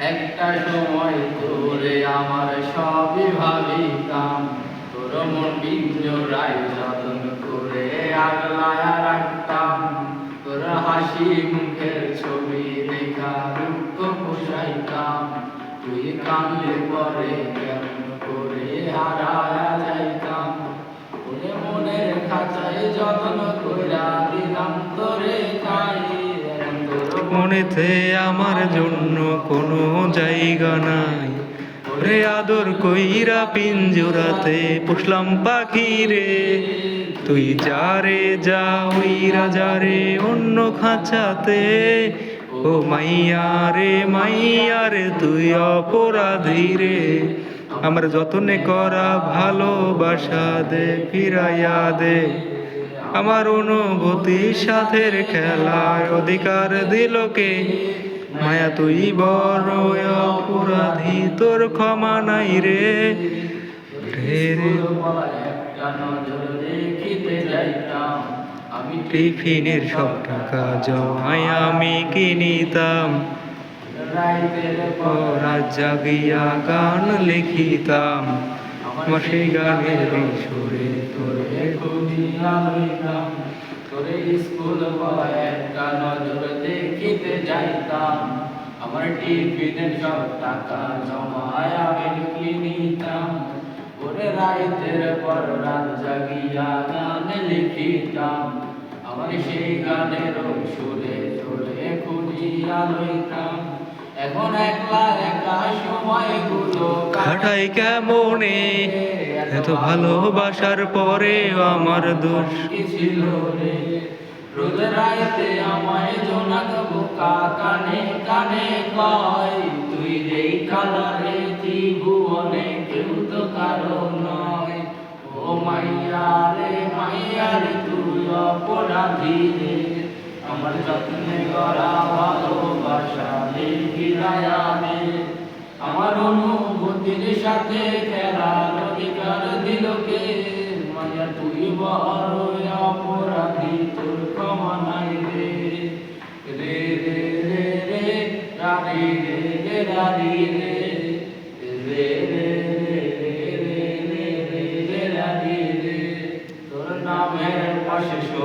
একটা সময় তোরে আমার সবই ভাবিতাম। তোর মন পিঞ্জরাই যত্ন করে আগলায় রাখতাম। তোর হাসি মুখের ছবি দেখা দুঃখ পোষাইতাম। তুই কান্দে পরে কেমন করে হারায়া যাইতাম। মনের খাঁচায় যত্ন কইরা মনেতে আমার জন্য কোনো জায়গা নাই। রে আদর কইরা পিঞ্জুরাতে পুষলাম পাখি রে। তুই যা রে যা উইরা যা রে অন্য খাঁচাতে। ও মাইয়া রে মাইয়া রে তুই অপরাধী রে। আমার যতনে করা ভালোবাসা দে, ফিরাইয়া দে। আমার অনুভূতির সাথের খেলায় অধিকার দিল কে? মায়া তুই বড় অপরাধী, তোর ক্ষমা নাই রে। টিফিনের সব টাকা জমায় আমি কিনিতাম। রাইতের পর জাগিয়া গান লিখিতাম। আমার সেই গানের সুরে তোরে খুঁজিয়া লইতাম তোরে স্কুল একটা নজর দেখিতে যাইতাম। আমার টিফিনের সব টাকা জমায় আমি কিনিতাম। ওরে রাইতের পর রাত জাগিয়া গান লিখিতাম। আমার সেই গানের সুরে তোরে খুঁজিয়া লইতাম এখন একলা একা কাটাই কেমনে? এত ভালোবাসার পরে আমার দোষ। কি ছিল রে? রাইতে আমায় জোনাক বোকা কানে কানে কয় তুই যেই কালারে ত্রিভুবনে কেউ তো কারও নয়। ও মাইয়া রে মাইয়া রে তুই অপরাধী রে। আমার যত্নে করা ভালোবাসা রে আমার অনুভূতির সাথে খেলার অধিকার দিল কে? মায়া তুই বড় অপরাধী তোর ক্ষমা নাই রে। রে রে রে রে রারি রে রে রারি রে। রে রে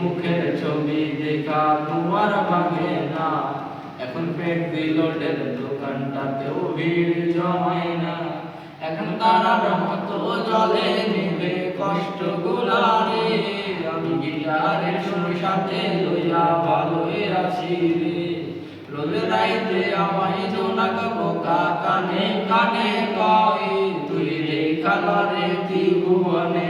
মুখের ছবি দেখা, তোমার ভাঙে না। এখন পেট দিলোডের দোকানটাতেও ভিড় জমায় না। এখন তারার মতো জলে নিবে কষ্ট গুলারে আমি গিটারের সুর সাথে লইয়া ভালোই আছি রে। রোজ রাইতে আমায় জোনাক বোকা কানে কানে কয়, তুই রে কালারে ত্রিভুবনে